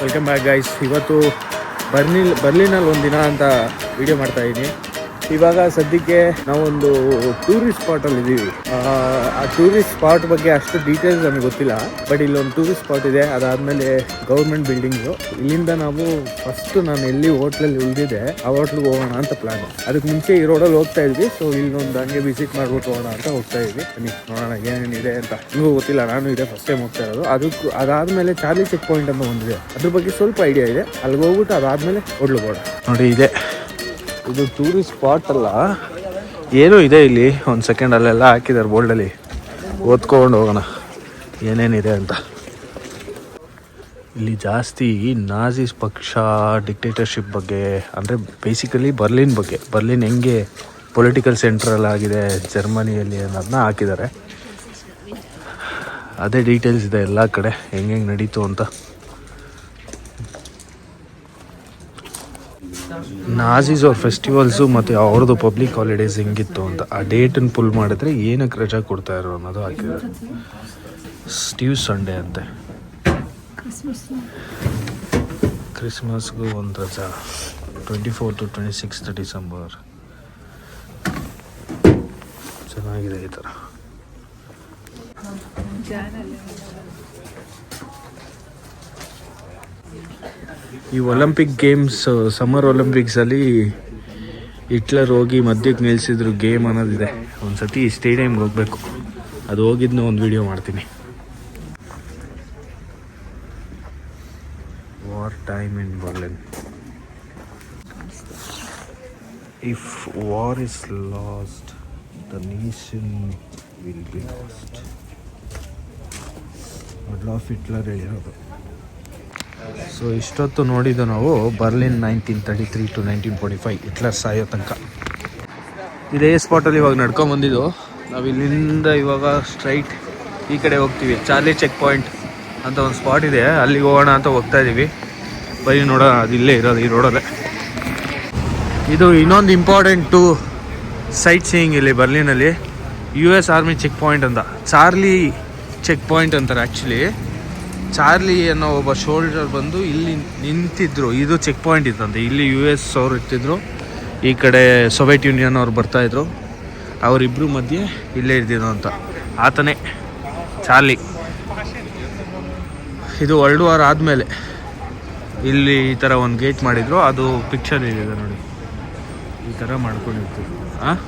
Welcome back guys ಇವತ್ತು ಬರ್ನಿಲ್ ಬರ್ಲಿನಲ್ಲಿ ಒಂದು ದಿನ ಅಂತ ವಿಡಿಯೋ ಮಾಡ್ತಾ ಇದ್ದೀನಿ ಇವಾಗ ಸದ್ಯಕ್ಕೆ ನಾವೊಂದು ಟೂರಿಸ್ಟ್ ಸ್ಪಾಟಲ್ಲಿ ಇದ್ದೀವಿ ಆ, ಆ ಟೂರಿಸ್ಟ್ ಸ್ಪಾಟ್ ಬಗ್ಗೆ ಅಷ್ಟು ಡೀಟೇಲ್ಸ್ ನಮಗೆ ಗೊತ್ತಿಲ್ಲ. ಬಟ್ ಇಲ್ಲೊಂದು ಟೂರಿಸ್ಟ್ ಸ್ಪಾಟ್ ಇದೆ. ಅದಾದಮೇಲೆ ಗೌರ್ಮೆಂಟ್ ಬಿಲ್ಡಿಂಗ್ ಇಲ್ಲಿಂದ ನಾವು ಫಸ್ಟ್ ನಾನು ಎಲ್ಲಿ ಹೋಟ್ಲಲ್ಲಿ ಉಳಿದಿದೆ ಆ ಹೋಟ್ಲಿಗೆ ಹೋಗೋಣ ಅಂತ ಪ್ಲಾನ್ ಅದಕ್ಕೆ ಮುಂಚೆ ಈ ರೋಡಲ್ಲಿ ಹೋಗ್ತಾ ಇದ್ವಿ. ಸೊ ಇಲ್ಲೊಂದು ಹಂಗೆ ವಿಸಿಟ್ ಮಾಡ್ಬಿಟ್ಟು ಹೋಗೋಣ ಅಂತ ಹೋಗ್ತಾ ಇದ್ವಿ. ಬನ್ನಿ ನೋಡೋಣ ಏನೇನಿದೆ ಅಂತ. ನಿಮಗೂ ಗೊತ್ತಿಲ್ಲ ನಾನು ಇದೆ ಫಸ್ಟ್ ಟೈಮ್ ಹೋಗ್ತಾ ಇರೋದು. ಅದಕ್ಕೂ ಅದಾದಮೇಲೆ ಚಾರ್ಲಿ ಚೆಕ್ ಪಾಯಿಂಟ್ ಅಂತ ಒಂದಿದೆ. ಅದ್ರ ಬಗ್ಗೆ ಸ್ವಲ್ಪ ಐಡಿಯಾ ಇದೆ. ಅಲ್ಲಿಗೆ ಹೋಗ್ಬಿಟ್ಟು ಅದಾದಮೇಲೆ ಹೋಗೋಣ. ನೋಡಿ ಇದೆ. ಇದು ಟೂರಿಸ್ಟ್ ಸ್ಪಾಟ್ ಅಲ್ಲ. ಏನೋ ಇದೆ ಇಲ್ಲಿ. ಒಂದು ಸೆಕೆಂಡ್ ಅಲ್ಲೆಲ್ಲ ಹಾಕಿದ್ದಾರೆ ಬೋಲ್ಡಲ್ಲಿ ಓದ್ಕೊಂಡು ಹೋಗೋಣ. ಏನೇನಿದೆ ಅಂತ. ಇಲ್ಲಿ ಜಾಸ್ತಿ ನಾಜಿಸ್ ಪಕ್ಷ ಡಿಕ್ಟೇಟರ್ಶಿಪ್ ಬಗ್ಗೆ, ಅಂದರೆ ಬೇಸಿಕಲಿ ಬರ್ಲಿನ್ ಬಗ್ಗೆ. ಬರ್ಲಿನ್ ಹೆಂಗೆ ಪೊಲಿಟಿಕಲ್ ಸೆಂಟ್ರಲ್ ಆಗಿದೆ, ಜರ್ಮನಿಯಲ್ಲಿ ಅನ್ನೋದನ್ನ ಹಾಕಿದ್ದಾರೆ ಅದೇ ಡೀಟೇಲ್ಸ್ ಇದೆ ಎಲ್ಲ ಕಡೆ. ಹೆಂಗೆ ಹೆಂಗೆ ನಡೀತು ಅಂತ. ನಾಜೀಸ್ ಅವ್ರ ಫೆಸ್ಟಿವಲ್ಸು ಮತ್ತು ಅವ್ರದ್ದು ಪಬ್ಲಿಕ್ ಹಾಲಿಡೇಸ್ ಹೆಂಗಿತ್ತು ಅಂತ ಆ ಡೇಟನ್ನು ಪುಲ್ ಮಾಡಿದ್ರೆ ಏನಕ್ಕೆ ರಜಾ ಕೊಡ್ತಾ ಇರೋ ಅನ್ನೋದು ಹಾಕಿದ್ದಾರೆ ಸ್ಟೀವ್ ಸಂಡೇ ಅಂತೆ. ಕ್ರಿಸ್ಮಸ್ಗೂ ಒಂದು ರಜಾ. Twenty four to twenty sixth December ಚೆನ್ನಾಗಿದೆ ಈ ಥರ ಈ ಒಲಿಂಪಿಕ್ ಗೇಮ್ಸ್ ಸಮ್ಮರ್ ಒಲಿಂಪಿಕ್ಸಲ್ಲಿ ಹಿಟ್ಲರ್ ಹೋಗಿ ಮಧ್ಯಕ್ಕೆ ನಿಲ್ಲಿಸಿದ್ರು ಗೇಮ್ ಅನ್ನೋದಿದೆ. ಒಂದು ಸತಿ ಸ್ಟೇಡಿಯಮ್ಗೆ ಹೋಗಬೇಕು. ಅದು ಹೋಗಿದ್ನ ಒಂದು ವಿಡಿಯೋ ಮಾಡ್ತೀನಿ. War time in Berlin if war is lost the nation will be lost of Hitler ಹೇಳಿರೋದು. ಸೊ ಇಷ್ಟೊತ್ತು ನೋಡಿದ್ದು ನಾವು Berlin nineteen thirty three to nineteen forty five Hitler ಸಾಯೋ ತನಕ. ಇದೇ ಸ್ಪಾಟಲ್ಲಿ ಇವಾಗ ನಡ್ಕೊಂಡು ಬಂದಿದ್ದು. ನಾವು ಇಲ್ಲಿಂದ ಇವಾಗ ಸ್ಟ್ರೈಟ್ ಈ ಕಡೆ ಹೋಗ್ತೀವಿ. ಚಾರ್ಲಿ ಚೆಕ್ ಪಾಯಿಂಟ್ ಅಂತ ಒಂದು ಸ್ಪಾಟ್ ಇದೆ. ಅಲ್ಲಿಗೆ ಹೋಗೋಣ ಅಂತ ಹೋಗ್ತಾ ಇದ್ದೀವಿ ಬರೀ ನೋಡೋಣ, ಅದು ಇಲ್ಲೇ ಇರೋದು ಈ ರೋಡಲ್ಲೇ ಇದು ಇನ್ನೊಂದು ಇಂಪಾರ್ಟೆಂಟು ಸೈಟ್ ಸೀಯಿಂಗ್ ಇಲ್ಲಿ ಬರ್ಲಿನಲ್ಲಿ. U S army check point ಅಂತ. ಚಾರ್ಲಿ ಚೆಕ್ ಪಾಯಿಂಟ್ ಅಂತಾರೆ ಆ್ಯಕ್ಚುಲಿ ಚಾರ್ಲಿ ಅನ್ನೋ ಒಬ್ಬ ಶೋಲ್ಡರ್ ಬಂದು ಇಲ್ಲಿ ನಿಂತಿದ್ರು. ಇದು ಚೆಕ್ ಪಾಯಿಂಟ್ ಇತ್ತಂತೆ. ಇಲ್ಲಿ ಯು ಎಸ್ ಅವ್ರು ಇರ್ತಿದ್ರು. ಈ ಕಡೆ ಸೋವಿಯತ್ ಯೂನಿಯನ್ ಅವ್ರು ಬರ್ತಾಯಿದ್ರು ಅವರಿಬ್ಬರು ಮಧ್ಯೆ ಇಲ್ಲೇ ಇರ್ತಿದ್ರು ಅಂತ. ಆತನೇ ಚಾರ್ಲಿ. ಇದು ವರ್ಲ್ಡ್ ವಾರ್ ಆದಮೇಲೆ ಇಲ್ಲಿ ಈ ಥರ ಒಂದು ಗೇಟ್ ಮಾಡಿದ್ರು. ಅದು ಪಿಕ್ಚರ್ ಇದೆ ನೋಡಿ. ಈ ಥರ ಮಾಡ್ಕೊಂಡಿರ್ತೀವಿ. ಹಾಂ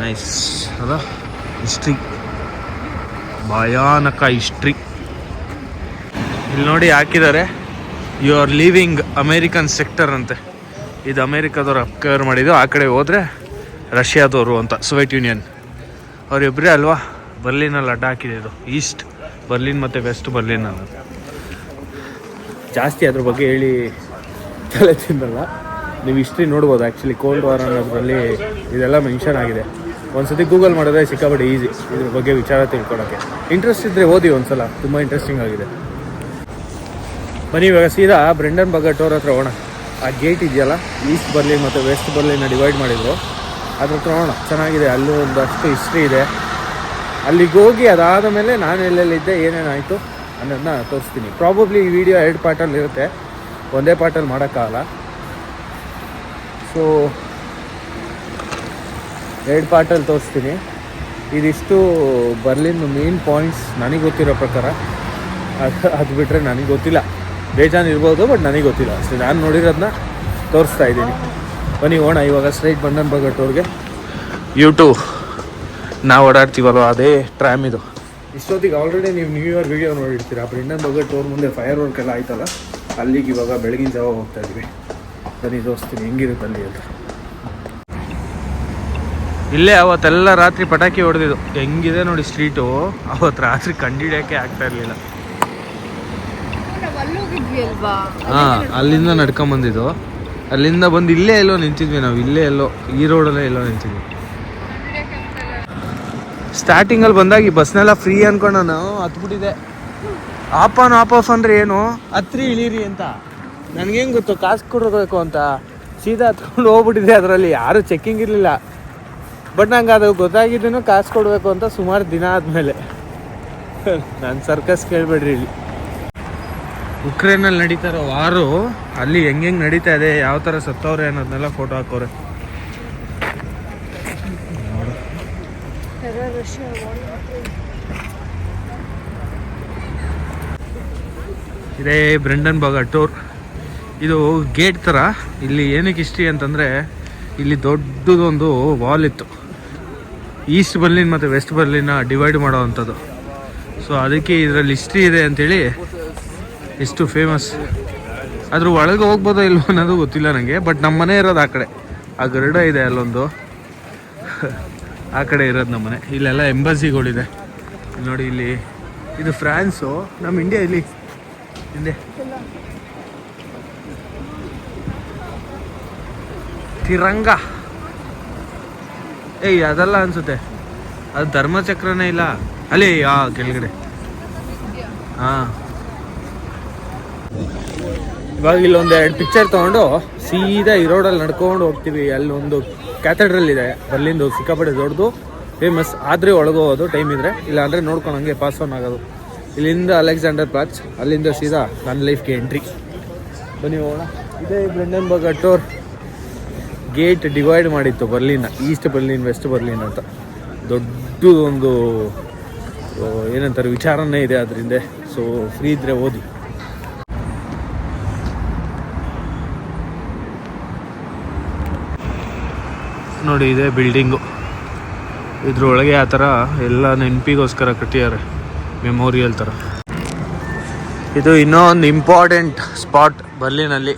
ನೈಸ್ ಅಲ್ಲ? ಹಿಸ್ಟ್ರಿ ಭಯಾನಕ ಹಿಸ್ಟ್ರಿ ಇಲ್ಲಿ ನೋಡಿ ಹಾಕಿದ್ದಾರೆ you are leaving American sector ಅಂತೆ. ಇದು ಅಮೇರಿಕಾದವ್ರು ಅಪ್ಕವರ್ ಮಾಡಿದ್ದು. ಆ ಕಡೆ ಹೋದರೆ ರಷ್ಯಾದವರು ಅಂತ ಸೋವಿಯತ್ ಯೂನಿಯನ್ ಅವರಿಬ್ಬರೇ ಅಲ್ವಾ? ಬರ್ಲಿನಲ್ಲಿ ಅಡ್ಡ ಹಾಕಿದೆ ಇದು. ಈಸ್ಟ್ ಬರ್ಲಿನ್ ಮತ್ತು ವೆಸ್ಟ್ ಬರ್ಲಿನ್ ಅನ್ನೋದು ಜಾಸ್ತಿ ಅದ್ರ ಬಗ್ಗೆ ಹೇಳಿ ತಲೆ ತಿನ್ನಲ್ಲ ನೀವು ಹಿಸ್ಟ್ರಿ ನೋಡ್ಬೋದು ಆ್ಯಕ್ಚುಲಿ ಕೋಲ್ಡ್ ವಾರ್ ಅನ್ನೋದ್ರಲ್ಲಿ ಇದೆಲ್ಲ ಮೆನ್ಷನ್ ಆಗಿದೆ. ಒಂದ್ಸತಿ ಗೂಗಲ್ ಮಾಡಿದ್ರೆ ಸಿಕ್ಕಾಪಟ್ಟೆ ಈಸಿ ಇದ್ರ ಬಗ್ಗೆ ವಿಚಾರ ತಿಳ್ಕೊಳಕ್ಕೆ. ಇಂಟ್ರೆಸ್ಟ್ ಇದ್ದರೆ ಓದಿ ಒಂದ್ಸಲ. ತುಂಬ ಇಂಟ್ರೆಸ್ಟಿಂಗ್ ಆಗಿದೆ. ಬನ್ನಿ, ಇವಾಗ ಸೀದಾ ಬ್ರೆಂಡನ್ ಬಗಟೋರ್ ಹತ್ರ ಹೋಗೋಣ. ಆ ಗೇಟ್ ಇದೆಯಲ್ಲ ಈಸ್ಟ್ ಬರ್ಲಿನ್ ಮತ್ತು ವೆಸ್ಟ್ ಬರ್ಲಿನ ಡಿವೈಡ್ ಮಾಡಿದ್ರು. ಅದ್ರ ಹತ್ರ ಹೋಗೋಣ. ಚೆನ್ನಾಗಿದೆ. ಅಲ್ಲೂ ಒಂದಷ್ಟು ಹಿಸ್ಟ್ರಿ ಇದೆ. ಅಲ್ಲಿಗೆ ಹೋಗಿ ಅದಾದ ಮೇಲೆ ನಾನು ಎಲ್ಲೆಲ್ಲಿದ್ದೆ ಏನೇನಾಯಿತು ಅನ್ನೋದನ್ನ ತೋರಿಸ್ತೀನಿ. ಪ್ರಾಬಬ್ಲಿ ಈ ವಿಡಿಯೋ ಎರಡು ಪಾರ್ಟಲ್ಲಿ ಇರುತ್ತೆ ಒಂದೇ ಪಾರ್ಟಲ್ಲಿ ಮಾಡೋಕ್ಕಾಗಲ್ಲ. ಸೊ ಎರಡು ಪಾರ್ಟಲ್ಲಿ ತೋರಿಸ್ತೀನಿ. ಇದಿಷ್ಟು ಬರ್ಲಿನ್ ಮೇನ್ ಪಾಯಿಂಟ್ಸ್ ನನಗೆ ಗೊತ್ತಿರೋ ಪ್ರಕಾರ. ಅದು ಅದು ಬಿಟ್ಟರೆ ನನಗೆ ಗೊತ್ತಿಲ್ಲ. ಬೇಜಾನ್ ಇರ್ಬೋದು ಬಟ್ ನನಗೆ ಗೊತ್ತಿಲ್ಲ. ಅಷ್ಟೇ ನಾನು ನೋಡಿರೋದನ್ನ ತೋರಿಸ್ತಾ ಇದ್ದೀನಿ. ಬನ್ನಿ ಓಣ ಇವಾಗ ಸ್ಟ್ರೈಟ್ ಬಂಡನ್ ಬಗಟ್ ಅವ್ರಿಗೆ ಯೂಟ್ಯೂಬ್ ನಾವು ಓಡಾಡ್ತೀವಲ್ಲ ಅದೇ ಟ್ರ್ಯಾಮ್ ಇದು. ಇಷ್ಟೊತ್ತಿಗೆ ಆಲ್ರೆಡಿ ನೀವು ನ್ಯೂ ಇಯರ್ ವೀಡಿಯೋ ನೋಡಿರ್ತೀರ? ಬ್ರಿಂಡನ್ ಬಗಟ್ ಅವ್ರ ಮುಂದೆ ಫೈರ್ ವರ್ಕ್ ಎಲ್ಲ ಆಯ್ತಲ್ಲ? ಅಲ್ಲಿಗೆ ಇವಾಗ ಬೆಳಗಿನ ಜಾವ ಹೋಗ್ತಾ ಇದ್ದೀವಿ ಬನ್ನಿ ತೋರಿಸ್ತೀನಿ. ಹೆಂಗಿರುತ್ತೆ ಅಲ್ಲಿ ಅಂತ. ಇಲ್ಲೇ ಅವತ್ತೆಲ್ಲ ರಾತ್ರಿ ಪಟಾಕಿ ಹೊಡೆದಿದ್ದು. ಹೆಂಗಿದೆ ನೋಡಿ ಸ್ಟ್ರೀಟು ಅವತ್ತು ರಾತ್ರಿ ಕಂಡಿಡಿಯೋಕ್ಕೆ ಆಗ್ತಾ ಇರಲಿಲ್ಲ. ಹಾಂ ಅಲ್ಲಿಂದ ನಡ್ಕೊಂಡ್ ಬಂದಿದ್ದು. ಅಲ್ಲಿಂದ ಬಂದು ಇಲ್ಲೇ ಎಲ್ಲೋ ನಿಂತಿದ್ವಿ ನಾವು ಇಲ್ಲೇ ಎಲ್ಲೋ ಈ ರೋಡಲ್ಲೇ ಎಲ್ಲೋ ನಿಂತಿದ್ವಿ. ಸ್ಟಾರ್ಟಿಂಗ್ ಅಲ್ಲಿ ಬಂದಾಗ ಈ ಬಸ್ನೆಲ್ಲ ಫ್ರೀ ಅನ್ಕೊಂಡು ನಾನು ಹತ್ಬಿಟ್ಟಿದೆ ಆಫ್ ಆನ್ ಆಫ್ ಆಫ್ ಅಂದ್ರೆ ಏನು? ಹತ್ರಿ ಇಳೀರಿ ಅಂತ. ನನಗೇನು ಗೊತ್ತು ಕಾಸು ಕೊಡಬೇಕು ಅಂತ. ಸೀದಾ ಹತ್ಕೊಂಡು ಹೋಗ್ಬಿಟ್ಟಿದೆ ಅದರಲ್ಲಿ. ಯಾರು ಚೆಕ್ಕಿಂಗ್ ಇರಲಿಲ್ಲ. ಬಟ್ ನಂಗೆ ಅದು ಗೊತ್ತಾಗಿದ್ದು ಕಾಸು ಕೊಡಬೇಕು ಅಂತ ಸುಮಾರು ದಿನ ಆದಮೇಲೆ. ನಾನು ಸರ್ಕಸ್ ಕೇಳಬೇಡ್ರಿ ಇಲ್ಲಿ. ಉಕ್ರೇನಲ್ಲಿ ನಡೀತಾ ಇರೋ ವಾರು, ಅಲ್ಲಿ ಹೆಂಗೆ ನಡೀತಾ ಇದೆ, ಯಾವ ಥರ ಸತ್ತವ್ರೆ ಅನ್ನೋದನ್ನೆಲ್ಲ ಫೋಟೋ ಹಾಕೋರೆ. ಇದೇ ಬ್ರೆಂಡನ್ ಬಾಗ ಟೂರ್ ಇದು ಗೇಟ್ ಥರ ಇಲ್ಲಿ ಏನಕ್ಕೆ ಹಿಸ್ಟ್ರಿ ಅಂತಂದರೆ, ಇಲ್ಲಿ ದೊಡ್ಡದೊಂದು ವಾಲ್ ಇತ್ತು. ಈಸ್ಟ್ ಬರ್ಲಿನ್ ಮತ್ತು ವೆಸ್ಟ್ ಬರ್ಲಿನ ಡಿವೈಡ್ ಮಾಡೋವಂಥದ್ದು. ಸೊ ಅದಕ್ಕೆ ಇದರಲ್ಲಿ ಹಿಸ್ಟ್ರಿ ಇದೆ ಅಂಥೇಳಿ ಇಷ್ಟು ಫೇಮಸ್ ಅದ್ರ ಒಳಗೆ ಹೋಗ್ಬೋದೋ ಇಲ್ವೋ ಅನ್ನೋದು ಗೊತ್ತಿಲ್ಲ ನನಗೆ ಬಟ್ ನಮ್ಮ ಮನೆ ಇರೋದು ಆ ಕಡೆ. ಆ ಗರುಡ ಇದೆ ಅಲ್ಲೊಂದು. ಆ ಕಡೆ ಇರೋದು ನಮ್ಮ ಮನೆ. ಇಲ್ಲೆಲ್ಲ ಎಂಬಸಿಗಳಿದೆ ನೋಡಿ ಇಲ್ಲಿ, ಇದು ಫ್ರಾನ್ಸು, ನಮ್ಮ ಇಂಡಿಯಾ ಇಲ್ಲಿ. ಹಿಂದೆ. ತಿರಂಗ. ಏಯ್, ಅದಲ್ಲ ಅನ್ಸುತ್ತೆ. ಅದು ಧರ್ಮಚಕ್ರನೇ ಇಲ್ಲ. ಅಲ್ಲಿ, ಆ, ಕೆಳಗಡೆ. ಹಾ. ಇವಾಗ ಇಲ್ಲೊಂದು ಎರಡು ಪಿಕ್ಚರ್ ತೊಗೊಂಡು ಸೀದಾ ಈ ರೋಡಲ್ಲಿ ನಡ್ಕೊಂಡು ಹೋಗ್ತೀವಿ. ಅಲ್ಲಿ ಒಂದು ಕ್ಯಾಥೆಡ್ರಲ್ ಇದೆ. ಅಲ್ಲಿಂದ ಸಿಕ್ಕಾಪಟ್ಟೆ ದೊಡ್ಡದು ಫೇಮಸ್ ಆದರೆ ಒಳಗೋಗೋದು ಟೈಮ್ ಇದ್ರೆ. ಇಲ್ಲ ಅಂದರೆ ನೋಡ್ಕೊಂಡು ಹಂಗೆ ಪಾಸ್ ಆನ್ ಆಗೋದು. ಇಲ್ಲಿಂದ ಅಲೆಕ್ಸಾಂಡರ್ ಪ್ಲಾಚ್ ಅಲ್ಲಿಂದ ಸೀದಾ ನನ್ನ ಲೈಫ್ಗೆ ಎಂಟ್ರಿ ಬನ್ನಿ ಹೋಗೋಣ. ಇದೇ ಬ್ರೆಂಡನ್ಬರ್ಗ್ ಟೋರ್ ಗೇಟ್ ಡಿವೈಡ್ ಮಾಡಿತ್ತು ಬರ್ಲಿನ, ಈಸ್ಟ್ ಬರ್ಲಿನ್, ವೆಸ್ಟ್ ಬರ್ಲಿನ್ ಅಂತ. ದೊಡ್ಡದೊಂದು ಏನಂತಾರೆ, ವಿಚಾರನೇ ಇದೆ ಅದರಿಂದ. ಸೊ ಫ್ರೀ ಇದ್ದರೆ ಓದಿ. ನೋಡಿ, ಇದೆ ಬಿಲ್ಡಿಂಗು. ಇದ್ರೊಳಗೆ ಆ ಥರ ಎಲ್ಲ ನೆನಪಿಗೋಸ್ಕರ ಕಟ್ಟಿದ್ದಾರೆ, ಮೆಮೋರಿಯಲ್ ಥರ. ಇದು ಇನ್ನೂ ಒಂದು ಇಂಪಾರ್ಟೆಂಟ್ ಸ್ಪಾಟ್ ಬರ್ಲಿನಲ್ಲಿ.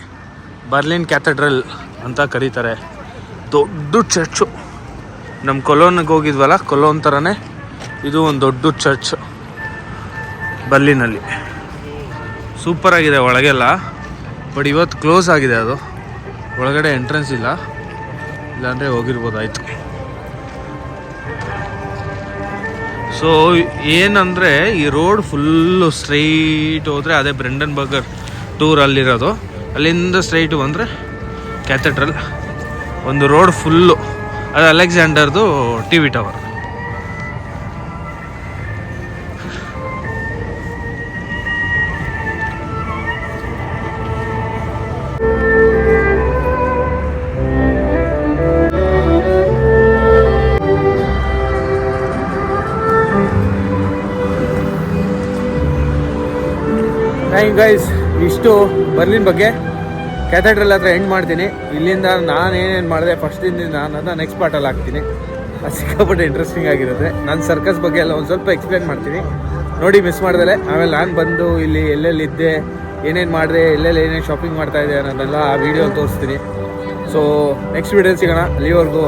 Berlin cathedral. ಅಂತ ಕರೀತಾರೆ. ದೊಡ್ಡ ಚರ್ಚು. ನಮ್ಮ ಕೊಲೋನಿಗೆ ಹೋಗಿದ್ವಲ್ಲ, ಕೊಲೋನ್ ಥರನೇ ಇದು ಒಂದು ದೊಡ್ಡ ಚರ್ಚ್ ಬಲ್ಲಿನಲ್ಲಿ. ಸೂಪರ್ ಆಗಿದೆ ಒಳಗೆಲ್ಲ, ಬಟ್ ಇವತ್ತು ಕ್ಲೋಸ್ ಆಗಿದೆ ಅದು. ಒಳಗಡೆ ಎಂಟ್ರೆನ್ಸ್ ಇಲ್ಲ. ಇಲ್ಲಾಂದರೆ ಹೋಗಿರ್ಬೋದಾಯಿತು. ಸೊ ಏನಂದರೆ ಈ ರೋಡ್ ಫುಲ್ಲು ಸ್ಟ್ರೈಟ್ ಹೋದರೆ ಅದೇ ಬ್ರೆಂಡನ್ ಬರ್ಗರ್ ಟೂರ್ ಅಲ್ಲಿರೋದು. ಅಲ್ಲಿಂದ ಸ್ಟ್ರೈಟ್ ಬಂದರೆ ಕ್ಯಾಥೆಡ್ರಲ್ ಒಂದು ರೋಡ್ ಫುಲ್ಲು ಅದು ಅಲೆಕ್ಸಾಂಡರ್ದು ಟಿ ವಿ ಟವರ್ ಗೈಸ್ ಇಷ್ಟು ಬರ್ಲಿನ್ ಬಗ್ಗೆ. ಕ್ಯಾಥೆಡ್ರಲ್ ಹತ್ರ ಎಂಡ್ ಮಾಡ್ತೀನಿ. ಇಲ್ಲಿಂದ ನಾನು ಏನೇನು ಮಾಡಿದೆ ಫಸ್ಟ್ ದಿನ ನಾನು ಅದನ್ನ ನೆಕ್ಸ್ಟ್ ಪಾರ್ಟಲ್ಲಿ ಹಾಕ್ತೀನಿ. ಅದು ಸಿಕ್ಕಾಪಟ್ಟೆ ಇಂಟ್ರೆಸ್ಟಿಂಗ್ ಆಗಿರುತ್ತೆ. ನಾನು ಸರ್ಕಸ್ ಬಗ್ಗೆ ಎಲ್ಲ ಒಂದು ಸ್ವಲ್ಪ ಎಕ್ಸ್ಪ್ಲೇನ್ ಮಾಡ್ತೀನಿ. ನೋಡಿ ಮಿಸ್ ಮಾಡ್ದಲೆ. ಆಮೇಲೆ ನಾನು ಬಂದು ಇಲ್ಲಿ ಎಲ್ಲೆಲ್ಲಿ ಇದ್ದೆ ಏನೇನು ಮಾಡಿದೆ, ಎಲ್ಲೆಲ್ಲಿ ಏನೇನು ಶಾಪಿಂಗ್ ಮಾಡ್ತಾ ಇದ್ದೆ ಅನ್ನೋದೆಲ್ಲ ಆ ವಿಡಿಯೋ ತೋರಿಸ್ತೀನಿ. ಸೊ ನೆಕ್ಸ್ಟ್ ವೀಡಿಯೋ ಸಿಗೋಣ. ಅಲ್ಲಿವರೆಗೂ